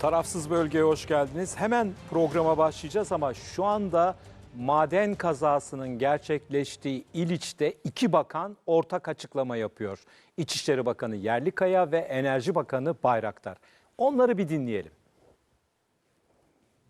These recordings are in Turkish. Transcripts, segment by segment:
Tarafsız bölgeye hoş geldiniz. Hemen programa başlayacağız ama şu anda maden kazasının gerçekleştiği İliç'te iki bakan ortak açıklama yapıyor. İçişleri Bakanı Yerlikaya ve Enerji Bakanı Bayraktar. Onları bir dinleyelim.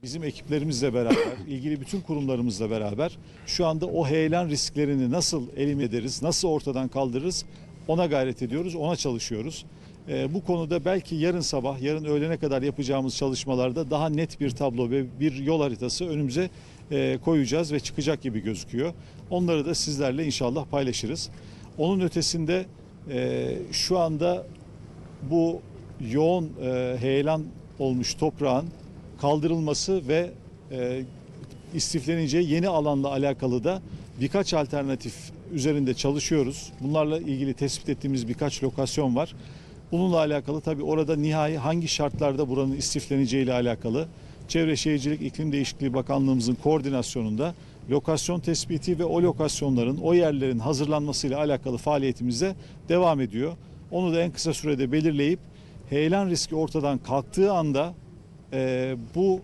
Bizim ekiplerimizle beraber, ilgili bütün kurumlarımızla beraber şu anda o heyelan risklerini nasıl elim ederiz, nasıl ortadan kaldırırız ona gayret ediyoruz, ona çalışıyoruz. Ee, bu konuda belki yarın sabah, yarın öğlene kadar yapacağımız çalışmalarda daha net bir tablo ve bir yol haritası önümüze e, koyacağız ve çıkacak gibi gözüküyor. Onları da sizlerle inşallah paylaşırız. Onun ötesinde e, şu anda bu yoğun e, heyelan olmuş toprağın kaldırılması ve istifleneceği yeni alanla alakalı da birkaç alternatif üzerinde çalışıyoruz. Bunlarla ilgili tespit ettiğimiz birkaç lokasyon var. Bununla alakalı tabii orada nihai hangi şartlarda buranın istifleneceği ile alakalı Çevre Şehircilik İklim Değişikliği Bakanlığımızın koordinasyonunda lokasyon tespiti ve o lokasyonların, o yerlerin hazırlanmasıyla alakalı faaliyetimiz de devam ediyor. Onu da en kısa sürede belirleyip heyelan riski ortadan kalktığı anda e, bu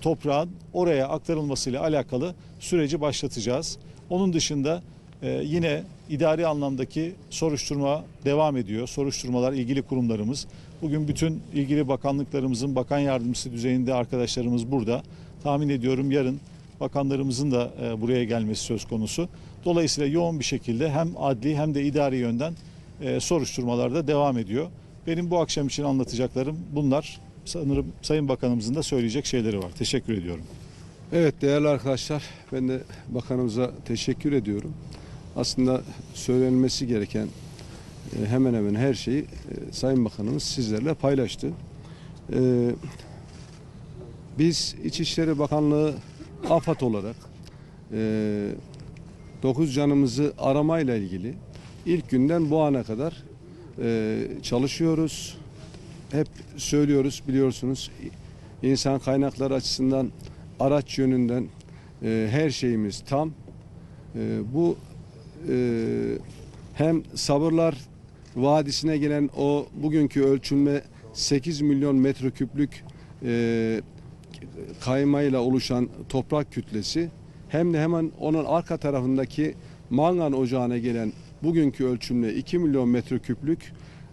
toprağın oraya aktarılmasıyla alakalı süreci başlatacağız. Onun dışında e, yine idari anlamdaki soruşturma devam ediyor. Soruşturmalar ilgili kurumlarımız. Bugün bütün ilgili bakanlıklarımızın bakan yardımcısı düzeyinde arkadaşlarımız burada. Tahmin ediyorum yarın bakanlarımızın da e, buraya gelmesi söz konusu. Dolayısıyla yoğun bir şekilde hem adli hem de idari yönden e, soruşturmalar da devam ediyor. Benim bu akşam için anlatacaklarım bunlar. Sanırım Sayın Bakanımızın da söyleyecek şeyleri var. Teşekkür ediyorum. Evet değerli arkadaşlar ben de bakanımıza teşekkür ediyorum. Aslında söylenmesi gereken e, hemen hemen her şeyi e, Sayın Bakanımız sizlerle paylaştı. E, Biz İçişleri Bakanlığı AFAD olarak 9 canımızı aramayla ilgili ilk günden bu ana kadar çalışıyoruz. Hep söylüyoruz biliyorsunuz insan kaynakları açısından araç yönünden her şeyimiz tam. Bu e, hem sabırlar vadisine gelen o bugünkü ölçülme 8 milyon metreküplük e, kaymayla oluşan toprak kütlesi hem de hemen onun arka tarafındaki mangan ocağına gelen bugünkü ölçümle 2 milyon metreküplük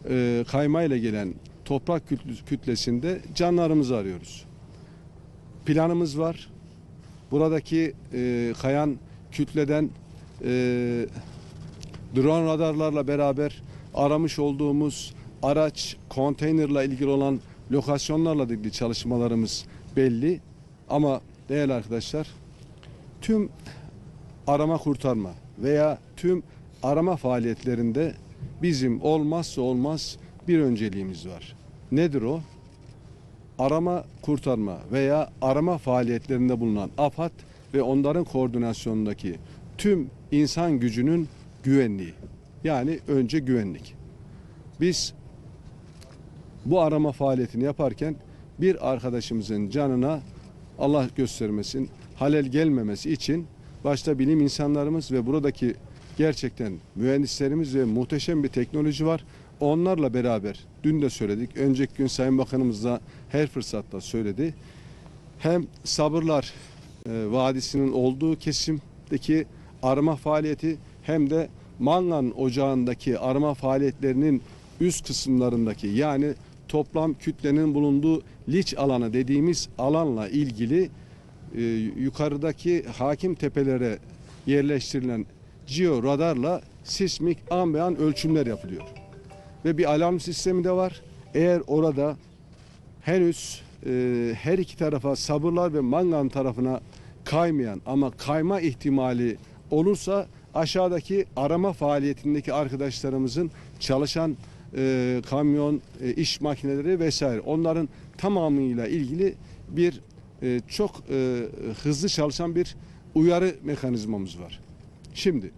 e, kaymayla gelen toprak kütle- kütlesinde canlarımızı arıyoruz planımız var. Buradaki e, kayan kütleden e, drone radarlarla beraber aramış olduğumuz araç, konteynerla ilgili olan lokasyonlarla ilgili çalışmalarımız belli. Ama değerli arkadaşlar tüm arama kurtarma veya tüm arama faaliyetlerinde bizim olmazsa olmaz bir önceliğimiz var. Nedir o? arama kurtarma veya arama faaliyetlerinde bulunan AFAD ve onların koordinasyonundaki tüm insan gücünün güvenliği. Yani önce güvenlik. Biz bu arama faaliyetini yaparken bir arkadaşımızın canına Allah göstermesin halel gelmemesi için başta bilim insanlarımız ve buradaki gerçekten mühendislerimiz ve muhteşem bir teknoloji var. Onlarla beraber dün de söyledik. Önceki gün Sayın Bakanımız da her fırsatta söyledi. Hem sabırlar e, vadisinin olduğu kesimdeki arama faaliyeti hem de Mangan ocağındaki arama faaliyetlerinin üst kısımlarındaki yani toplam kütlenin bulunduğu liç alanı dediğimiz alanla ilgili e, yukarıdaki hakim tepelere yerleştirilen geo radarla sismik an ölçümler yapılıyor. Ve bir alarm sistemi de var. Eğer orada henüz e, her iki tarafa sabırlar ve mangan tarafına kaymayan ama kayma ihtimali olursa aşağıdaki arama faaliyetindeki arkadaşlarımızın çalışan e, kamyon, e, iş makineleri vesaire onların tamamıyla ilgili bir e, çok e, hızlı çalışan bir uyarı mekanizmamız var. Şimdi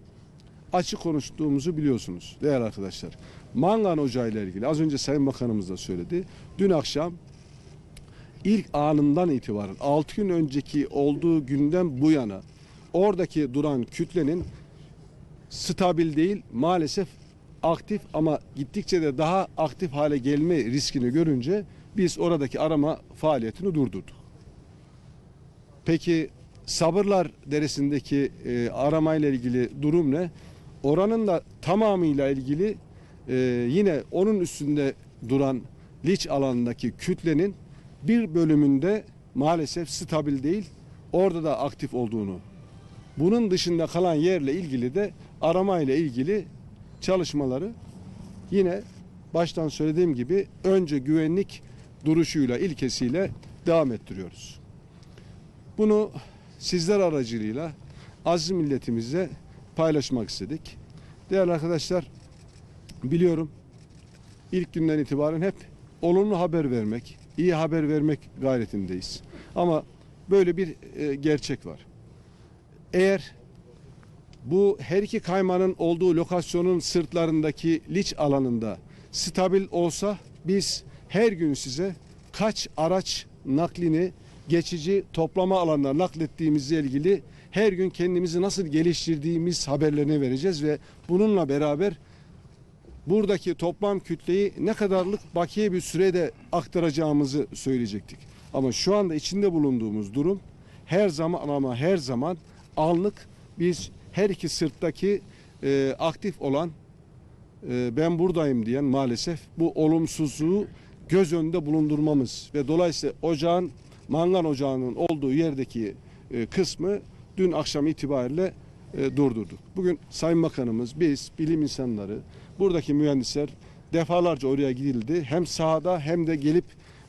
açık konuştuğumuzu biliyorsunuz değerli arkadaşlar. Mangan Ocağı ile ilgili az önce Sayın Bakanımız da söyledi. Dün akşam ilk anından itibaren 6 gün önceki olduğu günden bu yana oradaki duran kütlenin stabil değil maalesef aktif ama gittikçe de daha aktif hale gelme riskini görünce biz oradaki arama faaliyetini durdurduk. Peki Sabırlar Deresi'ndeki e, aramayla ilgili durum ne? Oranın da tamamıyla ilgili e, yine onun üstünde duran liç alanındaki kütlenin bir bölümünde maalesef stabil değil, orada da aktif olduğunu. Bunun dışında kalan yerle ilgili de arama ile ilgili çalışmaları yine baştan söylediğim gibi önce güvenlik duruşuyla, ilkesiyle devam ettiriyoruz. Bunu sizler aracılığıyla aziz milletimizle paylaşmak istedik. Değerli arkadaşlar, biliyorum ilk günden itibaren hep olumlu haber vermek, iyi haber vermek gayretindeyiz. Ama böyle bir e, gerçek var. Eğer bu her iki kaymanın olduğu lokasyonun sırtlarındaki liç alanında stabil olsa biz her gün size kaç araç naklini geçici toplama alanına naklettiğimizle ilgili her gün kendimizi nasıl geliştirdiğimiz haberlerini vereceğiz ve bununla beraber buradaki toplam kütleyi ne kadarlık bakiye bir sürede aktaracağımızı söyleyecektik. Ama şu anda içinde bulunduğumuz durum her zaman ama her zaman anlık biz her iki sırttaki e, aktif olan e, ben buradayım diyen maalesef bu olumsuzluğu göz önünde bulundurmamız ve dolayısıyla ocağın mangal ocağının olduğu yerdeki e, kısmı dün akşam itibariyle e, durdurduk. Bugün Sayın Bakanımız, biz, bilim insanları, buradaki mühendisler defalarca oraya gidildi. Hem sahada hem de gelip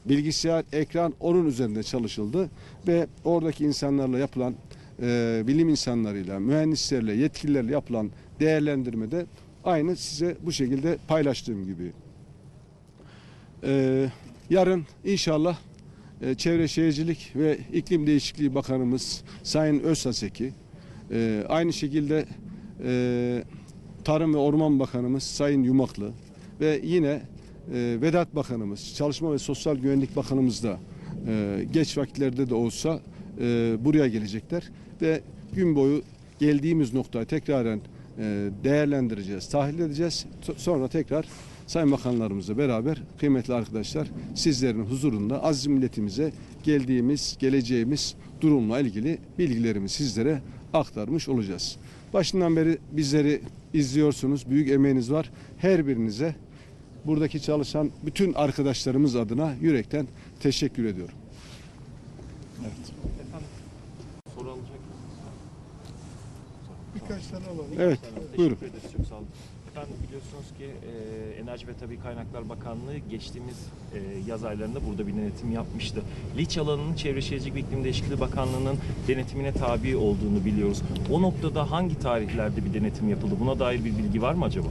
bilgisayar, ekran onun üzerinde çalışıldı ve oradaki insanlarla yapılan e, bilim insanlarıyla, mühendislerle, yetkililerle yapılan değerlendirmede aynı size bu şekilde paylaştığım gibi. E, yarın inşallah e, Çevre Şehircilik ve İklim Değişikliği Bakanımız Sayın Özsaseki, e, aynı şekilde e, Tarım ve Orman Bakanımız Sayın Yumaklı ve yine e, Vedat Bakanımız, Çalışma ve Sosyal Güvenlik Bakanımız da e, geç vakitlerde de olsa e, buraya gelecekler ve gün boyu geldiğimiz noktayı tekraren e, değerlendireceğiz, tahlil edeceğiz. So- Sonra tekrar Sayın Bakanlarımızla beraber kıymetli arkadaşlar sizlerin huzurunda aziz milletimize geldiğimiz, geleceğimiz durumla ilgili bilgilerimi sizlere aktarmış olacağız. Başından beri bizleri izliyorsunuz. Büyük emeğiniz var. Her birinize buradaki çalışan bütün arkadaşlarımız adına yürekten teşekkür ediyorum. Evet. Soru alacak Birkaç tane alalım. Evet, Teşekkür buyurun. ederiz. Çok sağ olun. Efendim biliyorsunuz ki e, Enerji ve Tabii Kaynaklar Bakanlığı geçtiğimiz e, yaz aylarında burada bir denetim yapmıştı. Liç alanının Çevre Şehircilik ve İklim Değişikliği Bakanlığı'nın denetimine tabi olduğunu biliyoruz. O noktada hangi tarihlerde bir denetim yapıldı? Buna dair bir bilgi var mı acaba?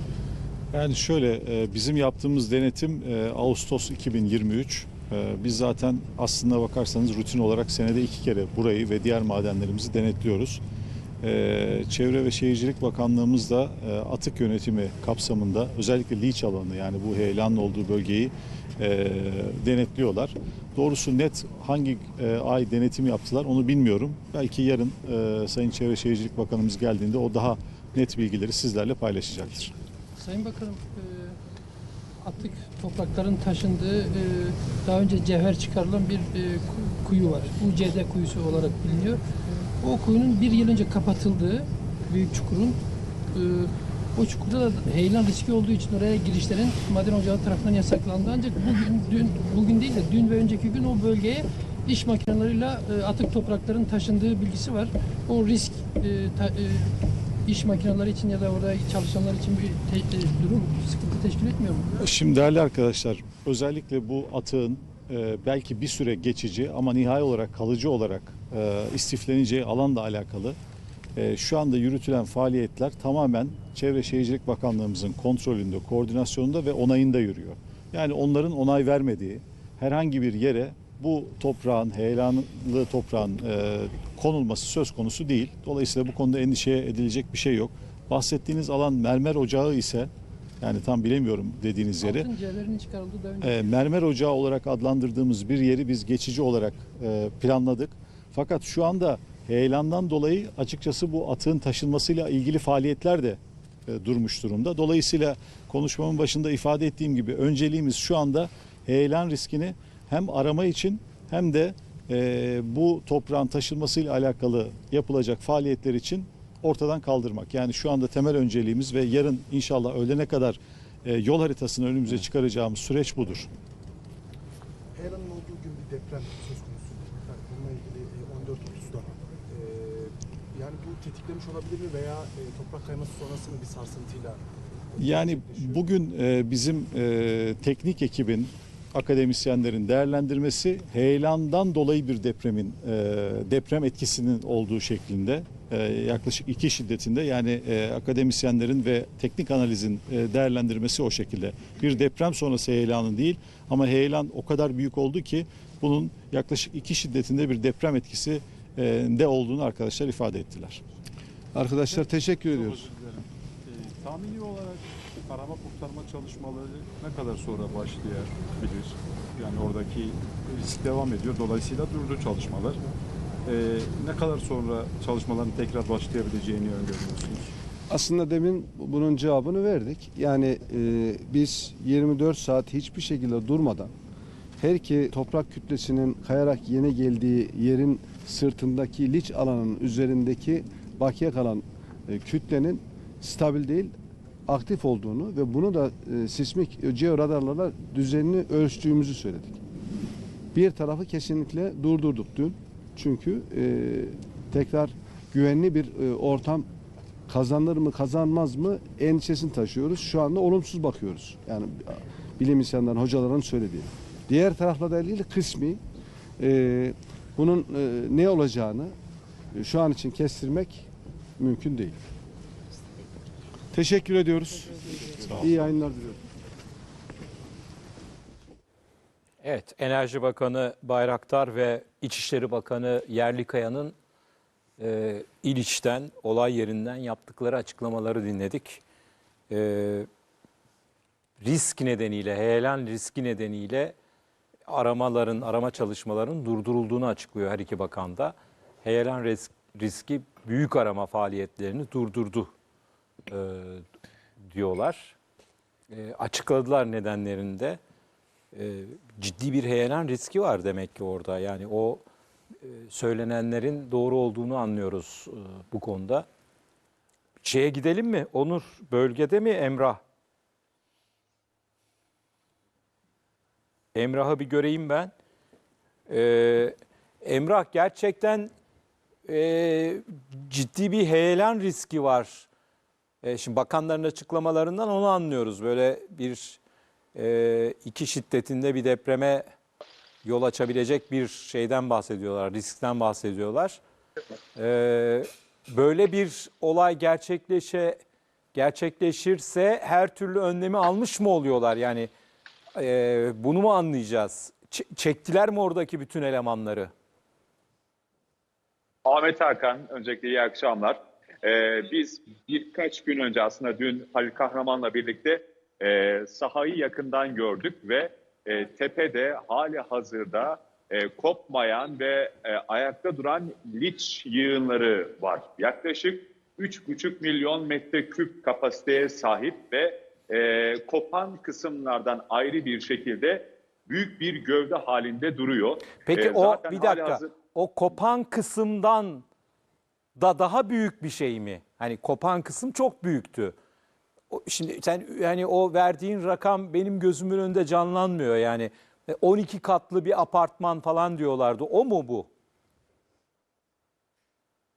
Yani şöyle e, bizim yaptığımız denetim e, Ağustos 2023. E, Biz zaten aslında bakarsanız rutin olarak senede iki kere burayı ve diğer madenlerimizi denetliyoruz. E, Çevre ve Şehircilik Bakanlığımız da e, atık yönetimi kapsamında özellikle liç alanı yani bu heyelanın olduğu bölgeyi e, denetliyorlar. Doğrusu net hangi e, ay denetim yaptılar onu bilmiyorum. Belki yarın Sayın Çevre Şehircilik Bakanımız geldiğinde o daha net bilgileri sizlerle paylaşacaktır. Sayın Bakanım, atık toprakların taşındığı, daha önce cevher çıkarılan bir ku- kuyu var. UCD kuyusu olarak biliniyor. O kuyunun bir yıl önce kapatıldığı büyük çukurun, e, o çukurda da heyelan riski olduğu için oraya girişlerin maden ocağı tarafından yasaklandı. Ancak bugün, dün, bugün değil de dün ve önceki gün o bölgeye iş makineleriyle e, atık toprakların taşındığı bilgisi var. O risk e, ta- e, iş makineleri için ya da orada çalışanlar için bir te- e, durum sıkıntı teşkil etmiyor mu? Şimdi değerli arkadaşlar özellikle bu atığın e, belki bir süre geçici ama nihai olarak kalıcı olarak e, istifleneceği alanla alakalı e, şu anda yürütülen faaliyetler tamamen Çevre Şehircilik Bakanlığımızın kontrolünde, koordinasyonunda ve onayında yürüyor. Yani onların onay vermediği herhangi bir yere bu toprağın, heyelanlı toprağın e, konulması söz konusu değil. Dolayısıyla bu konuda endişeye edilecek bir şey yok. Bahsettiğiniz alan mermer ocağı ise yani tam bilemiyorum dediğiniz yeri. Altın cevherinin çıkarıldığı da önce. E, mermer ocağı olarak adlandırdığımız bir yeri biz geçici olarak e, planladık. Fakat şu anda heyelandan dolayı açıkçası bu atığın taşınmasıyla ilgili faaliyetler de e, durmuş durumda. Dolayısıyla konuşmamın başında ifade ettiğim gibi önceliğimiz şu anda heyelan riskini hem arama için hem de e, bu toprağın taşınmasıyla alakalı yapılacak faaliyetler için ortadan kaldırmak. Yani şu anda temel önceliğimiz ve yarın inşallah öğlene kadar e, yol haritasını önümüze çıkaracağımız süreç budur. Heyelan'ın olduğu gün bir deprem söz konusu. Yani bununla ilgili e, 14.30'da. E, yani bu tetiklemiş olabilir mi veya e, toprak kayması sonrası mı bir sarsıntıyla? Yani bugün e, bizim e, teknik ekibin, akademisyenlerin değerlendirmesi heyelandan dolayı bir depremin, e, deprem etkisinin olduğu şeklinde e, yaklaşık iki şiddetinde yani e, akademisyenlerin ve teknik analizin e, değerlendirmesi o şekilde. Bir deprem sonrası heyelanın değil ama heyelan o kadar büyük oldu ki bunun yaklaşık iki şiddetinde bir deprem etkisi e, de olduğunu arkadaşlar ifade ettiler. Arkadaşlar teşekkür ediyoruz. Ee, tahmini olarak arama kurtarma çalışmaları ne kadar sonra başlayabilir? Yani oradaki risk devam ediyor. Dolayısıyla durdu çalışmalar. Ee, ne kadar sonra çalışmaların tekrar başlayabileceğini öngörüyorsunuz? Aslında demin bunun cevabını verdik. Yani e, biz 24 saat hiçbir şekilde durmadan her iki toprak kütlesinin kayarak yeni geldiği yerin sırtındaki liç alanın üzerindeki bakiye kalan e, kütlenin stabil değil aktif olduğunu ve bunu da e, sismik georadarlarla düzenli ölçtüğümüzü söyledik. Bir tarafı kesinlikle durdurduk dün. Çünkü e, tekrar güvenli bir e, ortam kazanır mı kazanmaz mı endişesini taşıyoruz. Şu anda olumsuz bakıyoruz. Yani bilim insanların, hocaların söylediği. Diğer tarafla ilgili kısmi e, bunun e, ne olacağını e, şu an için kestirmek mümkün değil. Teşekkür ediyoruz. İyi yayınlar diliyorum. Evet, Enerji Bakanı Bayraktar ve İçişleri Bakanı Yerlikaya'nın e, İliç'ten, olay yerinden yaptıkları açıklamaları dinledik. E, risk nedeniyle, heyelan riski nedeniyle aramaların, arama çalışmaların durdurulduğunu açıklıyor her iki bakan da. Heyelan risk, riski büyük arama faaliyetlerini durdurdu e, diyorlar. E, açıkladılar nedenlerinde e, ciddi bir heyelan riski var demek ki orada. Yani o e, söylenenlerin doğru olduğunu anlıyoruz e, bu konuda. Şeye gidelim mi? Onur bölgede mi Emrah? Emrah'ı bir göreyim ben. Ee, Emrah gerçekten e, ciddi bir heyelan riski var. E, şimdi bakanların açıklamalarından onu anlıyoruz. Böyle bir e, iki şiddetinde bir depreme yol açabilecek bir şeyden bahsediyorlar, riskten bahsediyorlar. E, böyle bir olay gerçekleşe gerçekleşirse her türlü önlemi almış mı oluyorlar? Yani e, bunu mu anlayacağız? Ç- çektiler mi oradaki bütün elemanları? Ahmet Hakan, öncelikle iyi akşamlar. Ee, biz birkaç gün önce aslında dün Halil Kahraman'la birlikte e, sahayı yakından gördük ve e, tepede hali hazırda e, kopmayan ve e, ayakta duran liç yığınları var. Yaklaşık 3,5 milyon metreküp kapasiteye sahip ve e, kopan kısımlardan ayrı bir şekilde büyük bir gövde halinde duruyor. Peki E, o bir dakika. hazır- O kopan kısımdan da daha büyük bir şey mi? Hani kopan kısım çok büyüktü. Şimdi sen yani o verdiğin rakam benim gözümün önünde canlanmıyor yani. E, 12 katlı bir apartman falan diyorlardı. O mu bu?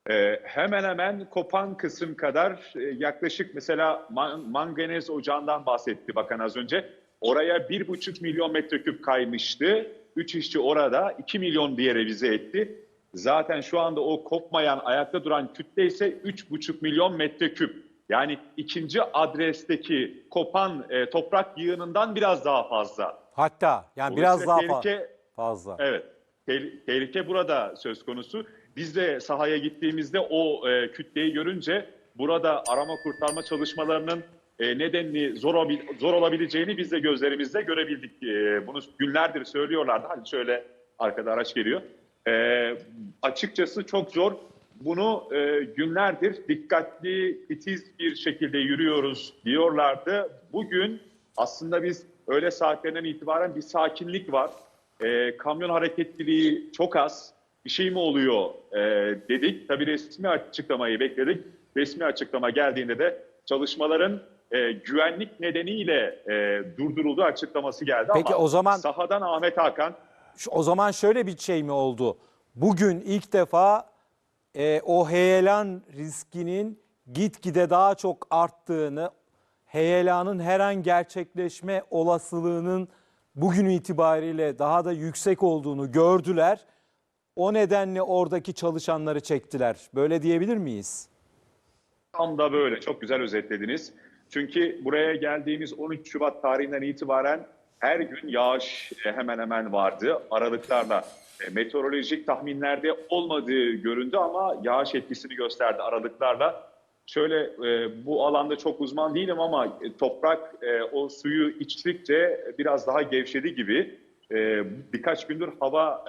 Ee, hemen hemen kopan kısım kadar e, yaklaşık mesela man- manganez ocağından bahsetti bakan az önce. Oraya bir buçuk milyon metreküp kaymıştı. Üç işçi orada 2 milyon diye revize etti. Zaten şu anda o kopmayan, ayakta duran kütle ise üç buçuk milyon metreküp. Yani ikinci adresteki kopan e, toprak yığınından biraz daha fazla. Hatta yani biraz daha tehlike- fazla. Evet. Tehl- Tehlike burada söz konusu. Biz de sahaya gittiğimizde o e, kütleyi görünce burada arama kurtarma çalışmalarının e, nedenli zor, zor olabileceğini biz de gözlerimizde görebildik. E, bunu günlerdir söylüyorlardı. Hani şöyle arkada araç geliyor. E, açıkçası çok zor. Bunu e, günlerdir dikkatli, titiz bir şekilde yürüyoruz diyorlardı. Bugün aslında biz öğle saatlerinden itibaren bir sakinlik var. e, kamyon hareketliliği çok az, bir şey mi oluyor e, dedik. Tabii resmi açıklamayı bekledik. Resmi açıklama geldiğinde de çalışmaların e, güvenlik nedeniyle e, durdurulduğu açıklaması geldi. Peki Ama o zaman- sahadan Ahmet Hakan O zaman şöyle bir şey mi oldu? Bugün ilk defa e, o heyelan riskinin gitgide daha çok arttığını, heyelanın her an gerçekleşme olasılığının bugün itibariyle daha da yüksek olduğunu gördüler. O nedenle oradaki çalışanları çektiler. Böyle diyebilir miyiz? Tam da böyle. Çok güzel özetlediniz. Çünkü buraya geldiğimiz 13 Şubat tarihinden itibaren her gün yağış e, hemen hemen vardı. Aralıklarla e, meteorolojik tahminlerde olmadığı göründü ama yağış etkisini gösterdi aralıklarla. Şöyle e, bu alanda çok uzman değilim ama toprak o suyu içtikçe biraz daha gevşedi gibi. Birkaç gündür hava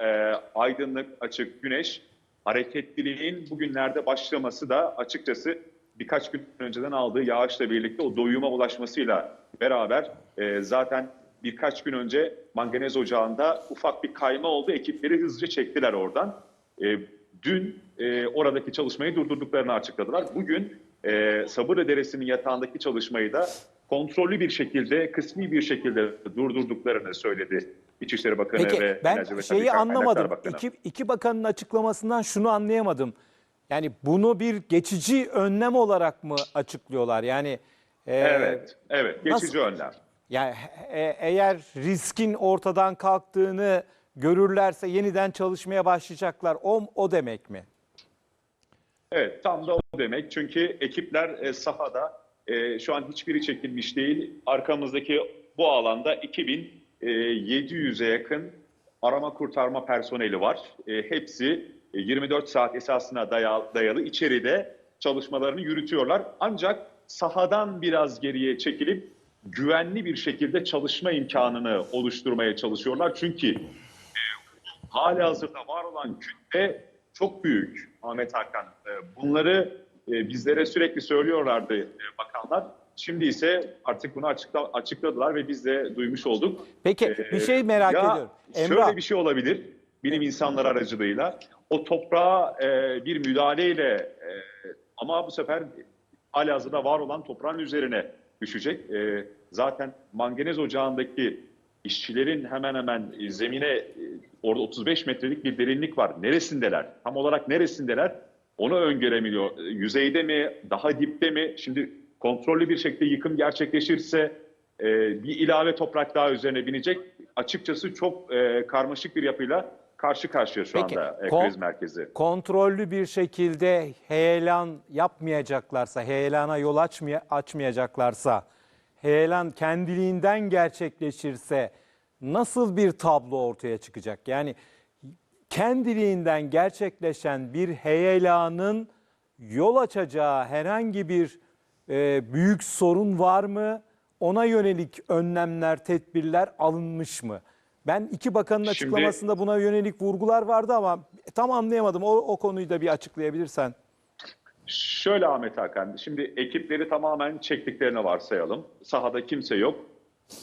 aydınlık, açık, güneş hareketliliğin bugünlerde başlaması da açıkçası birkaç gün önceden aldığı yağışla birlikte o doyuma ulaşmasıyla beraber zaten birkaç gün önce manganez ocağında ufak bir kayma oldu. Ekipleri hızlıca çektiler oradan. E, dün e, oradaki çalışmayı durdurduklarını açıkladılar. Bugün e, Sabırlı Deresi'nin yatağındaki çalışmayı da kontrollü bir şekilde, kısmi bir şekilde durdurduklarını söyledi İçişleri Bakanı Peki ve ben Enerji ve şeyi anlamadım. İki, iki bakanın açıklamasından şunu anlayamadım. Yani bunu bir geçici önlem olarak mı açıklıyorlar? Yani e, Evet, evet. Geçici nasıl- önlem. Yani e- eğer riskin ortadan kalktığını görürlerse yeniden çalışmaya başlayacaklar. O, o demek mi? Evet, tam da o demek. Çünkü ekipler e, sahada e, şu an hiçbiri çekilmiş değil. Arkamızdaki bu alanda 2700'e yakın arama kurtarma personeli var. E, hepsi e, 24 saat esasına dayalı, dayalı içeride çalışmalarını yürütüyorlar. Ancak sahadan biraz geriye çekilip güvenli bir şekilde çalışma imkanını oluşturmaya çalışıyorlar. Çünkü hali hazırda var olan kütle çok büyük Ahmet Hakan. Ee, Bunları e, bizlere sürekli söylüyorlardı e, bakanlar. Şimdi ise artık bunu açıkla, açıkladılar ve biz de duymuş olduk. Peki Ee, bir şey merak ya ediyorum. Şöyle Emrah bir şey olabilir bilim insanları aracılığıyla. O toprağa e, bir müdahaleyle e, ama bu sefer halihazırda var olan toprağın üzerine düşecek. E, zaten manganez ocağındaki işçilerin hemen hemen e, zemine e, orada 35 metrelik bir derinlik var. Neresindeler? Tam olarak neresindeler? Onu öngöremiyor. E, Yüzeyde mi? Daha dipte mi? Şimdi kontrollü bir şekilde yıkım gerçekleşirse e, bir ilave toprak daha üzerine binecek. Açıkçası çok karmaşık bir yapıyla karşı karşıya şu Peki, anda e, kon- kriz merkezi. kontrollü bir şekilde heyelan yapmayacaklarsa, heyelana yol açmaya, açmayacaklarsa, heyelan kendiliğinden gerçekleşirse nasıl bir tablo ortaya çıkacak? Yani kendiliğinden gerçekleşen bir heyelanın yol açacağı herhangi bir e, büyük sorun var mı? Ona yönelik önlemler, tedbirler alınmış mı? Ben iki bakanın Şimdi- açıklamasında buna yönelik vurgular vardı ama tam anlayamadım. O, o konuyu da bir açıklayabilirsen. Şöyle Ahmet Hakan, şimdi ekipleri tamamen çektiklerini varsayalım. Sahada kimse yok.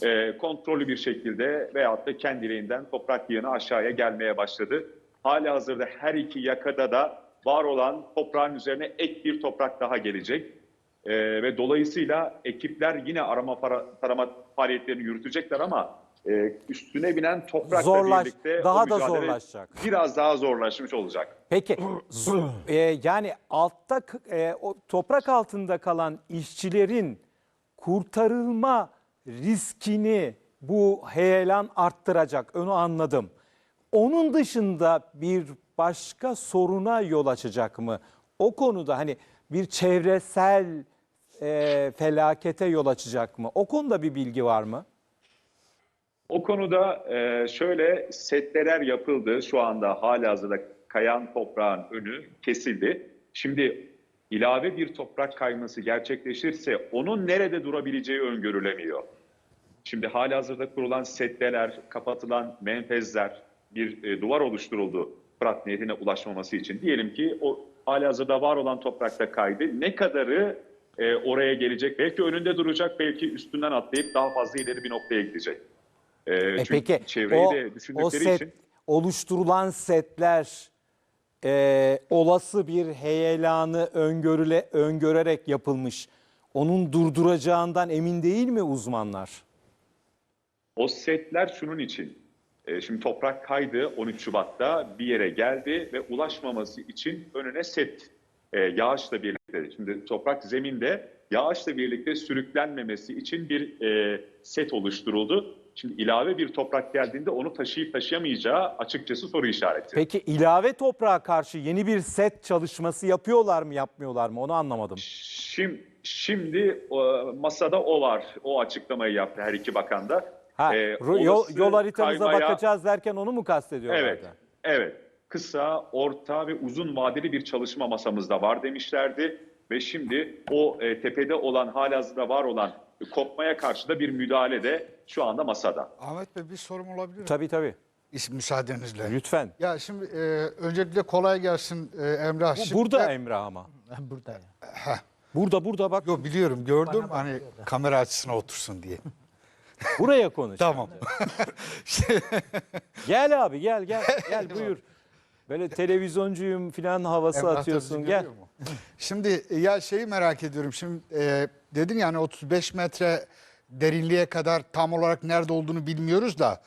Ee, kontrollü bir şekilde veyahut da kendiliğinden toprak yığını aşağıya gelmeye başladı. Hali hazırda her iki yakada da var olan toprağın üzerine ek bir toprak daha gelecek. Ee, ve dolayısıyla ekipler yine arama para, tarama faaliyetlerini yürütecekler ama e, üstüne binen toprakla Zorlaş- birlikte daha da zorlaşacak. Biraz daha zorlaşmış olacak. Peki e, yani altta e, o toprak altında kalan işçilerin kurtarılma riskini bu heyelan arttıracak. Onu anladım. Onun dışında bir başka soruna yol açacak mı? O konuda hani bir çevresel e, felakete yol açacak mı? O konuda bir bilgi var mı? O konuda e, şöyle setleler yapıldı. Şu anda halihazırda kayan toprağın önü kesildi. Şimdi ilave bir toprak kayması gerçekleşirse onun nerede durabileceği öngörülemiyor. Şimdi halihazırda kurulan setleler, kapatılan menfezler, bir e, duvar oluşturuldu Fırat Nehri'ne ulaşmaması için. Diyelim ki o halihazırda var olan toprakta kaydı. Ne kadarı e, oraya gelecek? Belki önünde duracak, belki üstünden atlayıp daha fazla ileri bir noktaya gidecek. E, E çünkü peki çevreyi o, de o set, için oluşturulan setler e, olası bir heyelanı öngörüle, öngörerek yapılmış. Onun durduracağından emin değil mi uzmanlar? O setler şunun için. E, şimdi toprak kaydı 13 Şubat'ta bir yere geldi ve ulaşmaması için önüne set e, yağışla birlikte. Şimdi toprak zeminde yağışla birlikte sürüklenmemesi için bir e, set oluşturuldu. Şimdi ilave bir toprak geldiğinde onu taşıyıp taşıyamayacağı açıkçası soru işareti. Peki ilave toprağa karşı yeni bir set çalışması yapıyorlar mı yapmıyorlar mı onu anlamadım. Şimdi, şimdi e, masada o var. O açıklamayı yaptı her iki bakan da. Ha, E, ro- yol, yol haritamıza kaymaya- bakacağız derken onu mu kastediyorlar? Evet, evet. Kısa, orta ve uzun vadeli bir çalışma masamızda var demişlerdi. Ve şimdi o e, tepede olan, halihazırda var olan kopmaya karşı da bir müdahale de şu anda masada. Ahmet Bey bir sorum olabilir mi? Tabii tabii. İs- Müsaadenizle. Lütfen. Ya şimdi e, öncelikle kolay gelsin e, Emrah. Bu Şimdi burada Emrah ama. Burada ya. Burada burada bak. Yo biliyorum gördüm hani kamera açısına otursun diye. Buraya konuş. tamam. Gel abi gel gel gel buyur. Böyle televizyoncuyum falan havası Emrah atıyorsun gel. Şimdi e, ya şeyi merak ediyorum. Şimdi e, dedin yani 35 metre derinliğe kadar tam olarak nerede olduğunu bilmiyoruz da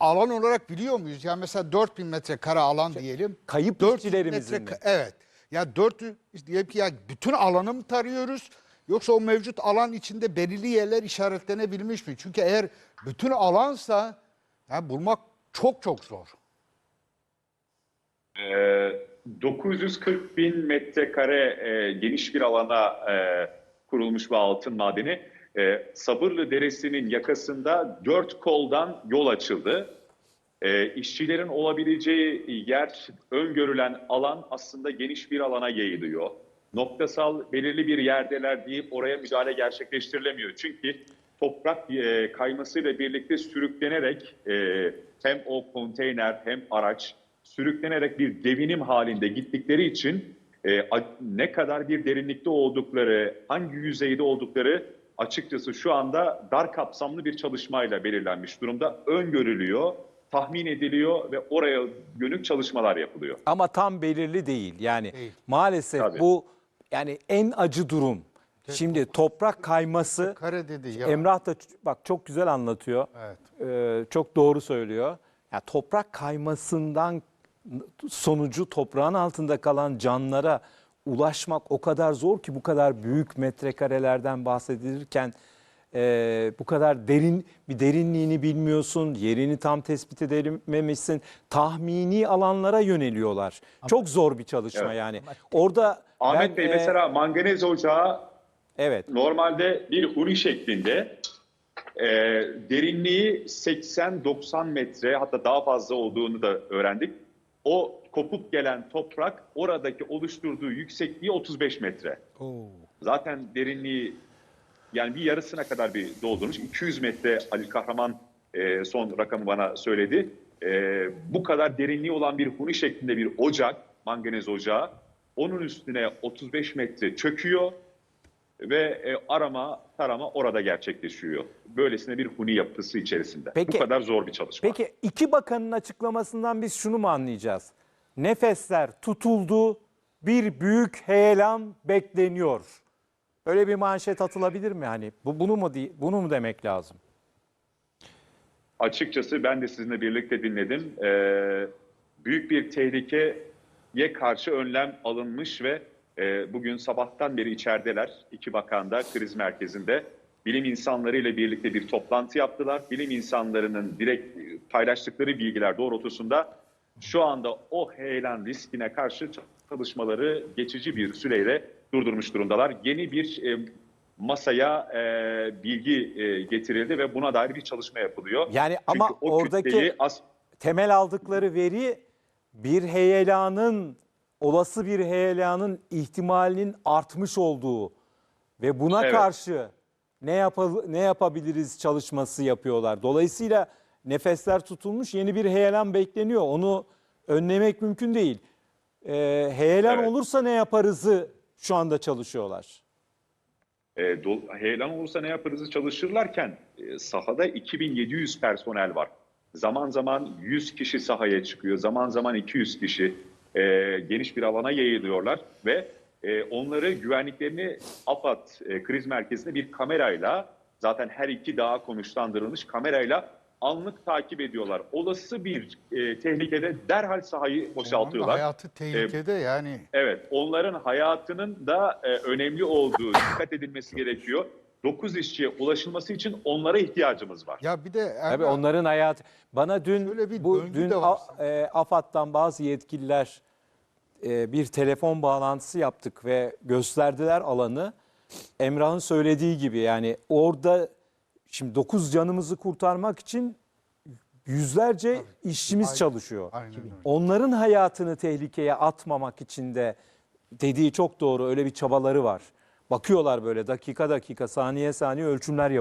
alan olarak biliyor muyuz? Yani mesela 4000 metre kare alan diyelim. Kayıp 400 işçilerimizin metre mi? Evet. Ya 400 diyelim ki ya bütün alanı mı tarıyoruz? Yoksa o mevcut alan içinde belirli yerler işaretlenebilmiş mi? Çünkü eğer bütün alansa ya bulmak çok çok zor. Ee, 940 bin metrekare e, geniş bir alana e, kurulmuş bu altın madeni. E, Sabırlı Deresi'nin yakasında dört koldan yol açıldı. E, işçilerin olabileceği yer, öngörülen alan aslında geniş bir alana yayılıyor. Noktasal belirli bir yerdeler deyip oraya müdahale gerçekleştirilemiyor. Çünkü toprak e, kaymasıyla birlikte sürüklenerek e, hem o konteyner hem araç sürüklenerek bir devinim halinde gittikleri için e, ne kadar bir derinlikte oldukları, hangi yüzeyde oldukları açıkçası şu anda dar kapsamlı bir çalışmayla belirlenmiş durumda. Öngörülüyor, tahmin ediliyor ve oraya yönük çalışmalar yapılıyor. Ama tam belirli değil. Yani Değil. maalesef Tabii. bu yani en acı durum. Şimdi toprak kayması Kare dedi ya. Emrah da bak çok güzel anlatıyor. Evet. Ee, çok doğru söylüyor. Ya toprak kaymasından sonucu toprağın altında kalan canlara ulaşmak o kadar zor ki bu kadar büyük metrekarelerden bahsedilirken e, bu kadar derin bir derinliğini bilmiyorsun, yerini tam tespit edememişsin. Tahmini alanlara yöneliyorlar. Çok zor bir çalışma Evet. yani. Orada Ahmet ben, Bey e, mesela manganez ocağı evet. normalde bir huni şeklinde e, derinliği 80-90 metre hatta daha fazla olduğunu da öğrendik. O kopuk gelen toprak oradaki oluşturduğu yüksekliği 35 metre. Zaten derinliği yani bir yarısına kadar bir doldurmuş. 200 metre Ali Kahraman e, son rakamı bana söyledi. E, bu kadar derinliği olan bir huni şeklinde bir ocak, manganez ocağı. Onun üstüne 35 metre çöküyor ve e, arama tarama orada gerçekleşiyor. Böylesine bir huni yapısı içerisinde. Peki- Bu kadar zor bir çalışma. Peki iki bakanın açıklamasından biz şunu mu anlayacağız? Nefesler tutuldu, bir büyük heyelan bekleniyor. Öyle bir manşet atılabilir mi hani? Bu bunu mu bunu mu demek lazım? Açıkçası ben de sizinle birlikte dinledim. Ee, büyük bir tehlikeye karşı önlem alınmış ve e, bugün sabahtan beri içerideler. İki bakan da kriz merkezinde bilim insanlarıyla birlikte bir toplantı yaptılar. Bilim insanlarının direkt paylaştıkları bilgiler doğrultusunda şu anda o heyelan riskine karşı çalışmaları geçici bir süreyle durdurmuş durumdalar. Yeni bir e, masaya e, bilgi e, getirildi ve buna dair bir çalışma yapılıyor. Yani Çünkü ama oradaki temel aldıkları veri bir heyelanın olası bir heyelanın ihtimalinin artmış olduğu ve buna Evet. karşı ne yapal ne yapabiliriz çalışması yapıyorlar. Dolayısıyla nefesler tutulmuş yeni bir heyelan bekleniyor. Onu önlemek mümkün değil. Ee, heyelan Evet. olursa ne yaparızı şu anda çalışıyorlar. e, do- heyelan olursa ne yaparızı çalışırlarken e, sahada 2700 personel var. Zaman zaman 100 kişi sahaya çıkıyor, zaman zaman 200 kişi e, geniş bir alana yayılıyorlar ve e, onları güvenliklerini AFAD e, kriz merkezinde bir kamerayla zaten her iki dağa konuşlandırılmış kamerayla anlık takip ediyorlar. Olası bir e, tehlikede derhal sahayı boşaltıyorlar. Hayatı tehlikede yani. Evet, onların hayatının da e, önemli olduğu dikkat edilmesi gerekiyor. 9 işçiye ulaşılması için onlara ihtiyacımız var. Ya bir de Tabii Erdoğan- onların hayatı. Bana dün bu dün. A- e, AFAD'dan bazı yetkililer e, bir telefon bağlantısı yaptık ve gösterdiler alanı. Emrah'ın söylediği gibi yani orada şimdi 9 canımızı kurtarmak için yüzlerce işçimiz Aynen. çalışıyor. Aynen öyle. Onların hayatını tehlikeye atmamak için de dediği çok doğru öyle bir çabaları var. Bakıyorlar böyle dakika dakika saniye saniye ölçümler yapıyorlar.